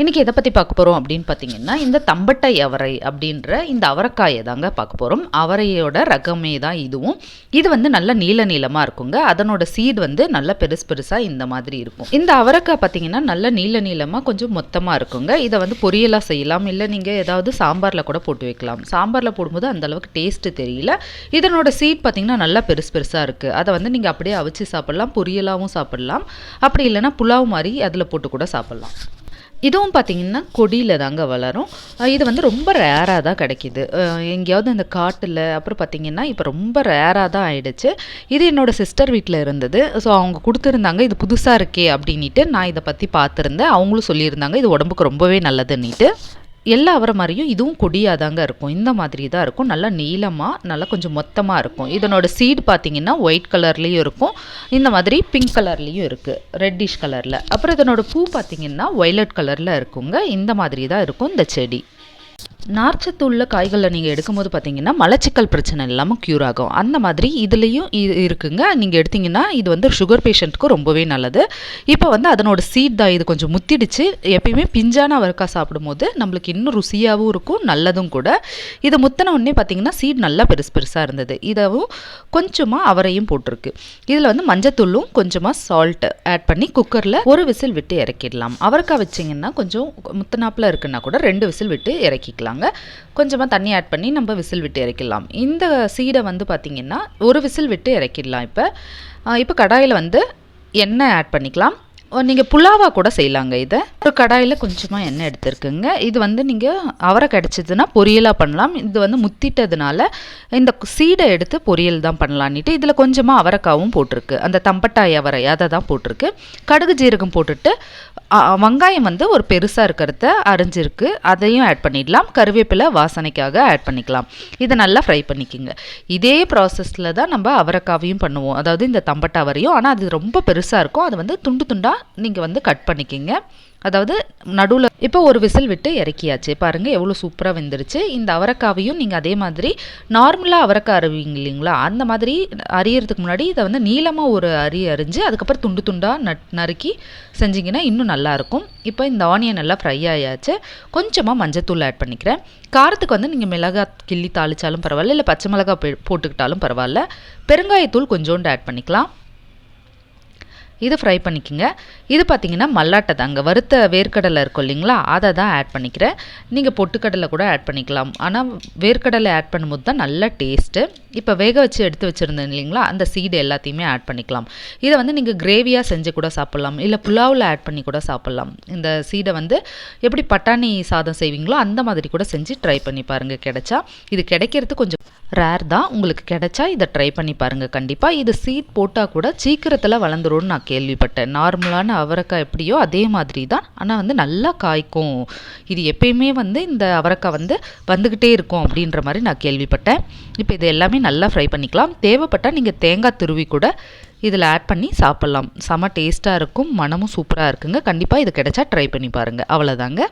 இன்றைக்கி எதை பற்றி பார்க்க போகிறோம் அப்படின்னு பார்த்தீங்கன்னா இந்த தம்பட்டை அவரை அப்படின்ற இந்த அவரைக்காயை தாங்க பார்க்க போகிறோம் அவரையோட ரகமே தான் இதுவும். இது வந்து நல்ல நீள நீளமாக இருக்குங்க. அதனோட சீட் வந்து நல்ல பெருசு பெருசாக இந்த மாதிரி இருக்கும். இந்த அவரைக்காய் பார்த்தீங்கன்னா நல்ல நீள நீளமாக கொஞ்சம் மொத்தமாக இருக்குங்க. இதை வந்து பொரியலாக செய்யலாம். இல்லை நீங்கள் ஏதாவது சாம்பாரில் கூட போட்டு வைக்கலாம். சாம்பாரில் போடும்போது அந்த அளவுக்கு டேஸ்ட்டு தெரியல. இதனோட சீட் பார்த்தீங்கன்னா நல்லா பெருசு பெருசாக இருக்குது அதை வந்து நீங்கள் அப்படியே அவிச்சு சாப்பிட்லாம். பொரியலாகவும் சாப்பிட்லாம். அப்படி இல்லைன்னா புலாவ் மாதிரி அதில் போட்டு கூட சாப்பிட்லாம். இதுவும் பார்த்தீங்கன்னா கொடியில் தாங்க வளரும். இது வந்து ரொம்ப ரேராக தான் கிடைக்கிது. எங்கேயாவது இந்த காட்டில் அப்புறம் பார்த்தீங்கன்னா இப்போ ரொம்ப ரேராக தான் ஆயிடுச்சு. இது என்னோடய சிஸ்டர் வீட்டில் இருந்தது. ஸோ அவங்க கொடுத்துருந்தாங்க இது புதுசாக இருக்கே அப்படின்ட்டு நான் இதை பற்றி பார்த்துருந்தேன் அவங்களும் சொல்லியிருந்தாங்க இது உடம்புக்கு ரொம்பவே நல்லதுன்னிட்டு. எல்லா அவரை மாதிரியும் இதுவும் கொடியாதாங்க இருக்கும். இந்த மாதிரி தான் இருக்கும். நல்லா நீளமாக நல்லா கொஞ்சம் மொத்தமாக இருக்கும். இதனோட சீடு பார்த்தீங்கன்னா ஒயிட் கலர்லேயும் இருக்கும். இந்த மாதிரி பிங்க் கலர்லேயும் இருக்குது ரெட்டிஷ் கலரில் அப்புறம் இதனோட பூ பார்த்தீங்கன்னா ஒய்லட் கலரில் இருக்குங்க. இந்த மாதிரி தான் இருக்கும் இந்த செடி. நார்ச்சத்து உள்ள காய்களை நீங்கள் எடுக்கும்போது பார்த்தீங்கன்னா மலச்சிக்கல் பிரச்சனை இல்லாமல் க்யூர் ஆகும். அந்த மாதிரி இதுலேயும் இது இருக்குங்க. நீங்கள் எடுத்தீங்கன்னா இது வந்து சுகர் பேஷண்ட்டுக்கு ரொம்பவே நல்லது. இப்போ வந்து அதனோட சீட் தான் இது கொஞ்சம் முத்திடுச்சு. எப்பயுமே பிஞ்சான அவரைக்காய் சாப்பிடும்போது நம்மளுக்கு இன்னும் ருசியாகவும் இருக்கும் நல்லதும் கூட. இது முத்தின உடனே பார்த்தீங்கன்னா சீட் நல்லா பெருசு பெருசாக இருந்தது. இதவும் கொஞ்சமாக அவரையும் போட்டிருக்கு. இதில் வந்து மஞ்சத்தூளும் கொஞ்சமாக சால்ட் ஆட் பண்ணி குக்கரில் ஒரு விசில் விட்டு இறக்கிடலாம். அவரைக்காய் வச்சிங்கன்னா கொஞ்சம் முத்தனாப்பில் இருக்குன்னா கூட ரெண்டு விசில் விட்டு இறக்கிக்கலாம். இறக்கிக்கலாங்க கொஞ்சமாக தண்ணி ஆட் பண்ணி நம்ம விசில் விட்டு இறக்கிடலாம். இந்த சீடை வந்து பார்த்திங்கன்னா ஒரு விசில் விட்டு இறக்கிடலாம் இப்போ. இப்போ கடாயில் வந்து எண்ணெய் ஆட் பண்ணிக்கலாம். நீங்கள் புலாவா கூட செய்யலாங்க இதை. ஒரு கடாயில் கொஞ்சமாக எண்ணெய் எடுத்துருக்குங்க. இது வந்து நீங்கள் அவரை கிடச்சிதுன்னா பொரியலாக பண்ணலாம். இது வந்து முத்திட்டதுனால இந்த சீடை எடுத்து பொரியல் தான் பண்ணலான்னுட்டு இதில் கொஞ்சமாக அவரைக்காவும் போட்டிருக்கு. அந்த தம்பட்டாய் அவரை அதை தான் போட்டிருக்கு. கடுகு ஜீரகம் போட்டுட்டு வெங்காயம் வந்து ஒரு பெருசாக இருக்கிறத அரிஞ்சிருக்கு. அதையும் ஆட் பண்ணிடலாம். கருவேப்பிலை வாசனைக்காக ஆட் பண்ணிக்கலாம். இதை நல்லா ஃப்ரை பண்ணிக்கோங்க. இதே ப்ராசஸில் தான் நம்ம அவரைக்காவையும் பண்ணுவோம். அதாவது இந்த தம்பட்டா வரையும். ஆனால் அது ரொம்ப பெருசாக இருக்கும். அது வந்து துண்டு துண்டாக நீங்கள் வந்து கட் பண்ணிக்கிங்க. அதாவது நடுவில் இப்போ ஒரு விசில் விட்டு இறக்கியாச்சு. பாருங்கள் எவ்வளோ சூப்பராக வெந்துருச்சு. இந்த அவரைக்காவையும் நீங்கள் அதே மாதிரி நார்மலாக அவரைக்காய் அருவிங்க இல்லைங்களா? அந்த மாதிரி அரியறதுக்கு முன்னாடி இதை வந்து நீளமாக ஒரு அரி அரிஞ்சு அதுக்கப்புறம் துண்டு துண்டாக நட் நறுக்கி செஞ்சிங்கன்னா இன்னும் நல்லாயிருக்கும் இப்போ இந்த ஆனியன் நல்லா ஃப்ரை ஆயாச்சு. கொஞ்சமாக மஞ்சத்தூள் ஆட் பண்ணிக்கிறேன். காரத்துக்கு வந்து நீங்கள் மிளகாய் கிள்ளி தாளிச்சாலும் பரவாயில்ல. இல்லை பச்சை மிளகாய் போட்டுக்கிட்டாலும் பரவாயில்ல. பெருங்காயத்தூள் கொஞ்சோண்டு ஆட் பண்ணிக்கலாம். இது ஃப்ரை பண்ணிக்கோங்க. இது பார்த்தீங்கன்னா மல்லாட்டை தாங்க வறுத்த வேர்க்கடலை இருக்கும் இல்லைங்களா அதை தான் ஆட் பண்ணிக்கிறேன். நீங்கள் பொட்டுக்கடலை கூட ஆட் பண்ணிக்கலாம். ஆனால் வேர்க்கடலை ஆட் பண்ணும்போது தான் நல்ல டேஸ்ட்டு இப்போ வேக வச்சு எடுத்து வச்சுருந்தேன் இல்லைங்களா அந்த சீடு எல்லாத்தையுமே ஆட் பண்ணிக்கலாம். இதை வந்து நீங்கள் கிரேவியாக செஞ்சு கூட சாப்பிட்லாம். இல்லை புலாவில் ஆட் பண்ணி கூட சாப்பிட்லாம். இந்த சீடை வந்து எப்படி பட்டாணி சாதம் செய்வீங்களோ அந்த மாதிரி கூட செஞ்சு ட்ரை பண்ணி பாருங்கள் கிடைச்சா இது கிடைக்கிறது கொஞ்சம் ரேர் தான். உங்களுக்கு கிடைச்சா இதை ட்ரை பண்ணி பாருங்கள் கண்டிப்பாக இது சீட் போட்டால் கூட சீக்கிரத்தில் வளர்ந்துரும்னு நான் கேள்விப்பட்டேன். நார்மலான அவரைக்காய் எப்படியோ அதே மாதிரி தான் ஆனால் வந்து நல்லா காய்க்கும். இது எப்பயுமே வந்து இந்த அவரைக்காய் வந்து வந்துக்கிட்டே இருக்கும் அப்படின்ற மாதிரி நான் கேள்விப்பட்டேன். இப்போ இது எல்லாமே நல்லா ஃப்ரை பண்ணிக்கலாம். தேவைப்பட்டால் நீங்கள் தேங்காய் துருவி கூட இதில் ஆட் பண்ணி சாப்பிட்லாம். செம டேஸ்ட்டாக இருக்கும். மனமும் சூப்பராக இருக்குங்க. கண்டிப்பாக இது கிடைச்சா ட்ரை பண்ணி பாருங்கள் அவ்வளோதாங்க